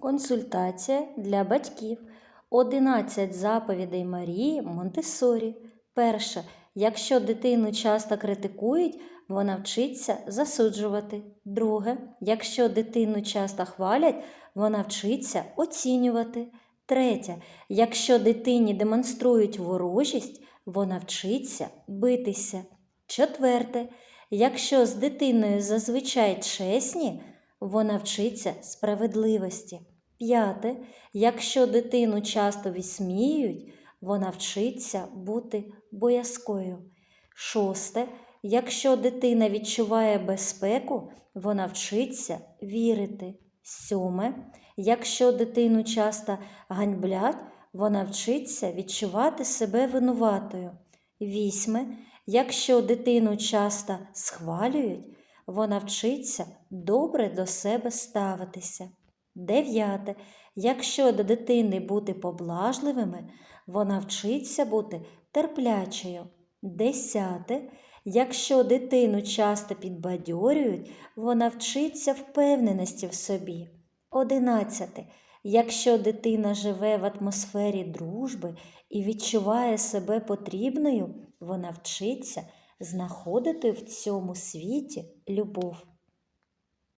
Консультація для батьків. 11 заповідей Марії Монтесорі. Перше. Якщо дитину часто критикують, вона вчиться засуджувати. Друге. Якщо дитину часто хвалять, вона вчиться оцінювати. Третє. Якщо дитині демонструють ворожість, вона вчиться битися. Четверте. Якщо з дитиною зазвичай чесні, вона вчиться справедливості. П'яте. Якщо дитину часто висміюють, вона вчиться бути боязкою. Шосте. Якщо дитина відчуває безпеку, вона вчиться вірити. Сьоме. Якщо дитину часто ганьблять, вона вчиться відчувати себе винуватою. Вісьме. Якщо дитину часто схвалюють, вона вчиться добре до себе ставитися. Дев'яте. Якщо до дитини бути поблажливими, вона вчиться бути терплячою. Десяте. Якщо дитину часто підбадьорюють, вона вчиться впевненості в собі. Одинадцяте. Якщо дитина живе в атмосфері дружби і відчуває себе потрібною, вона вчиться знаходити в цьому світі любов.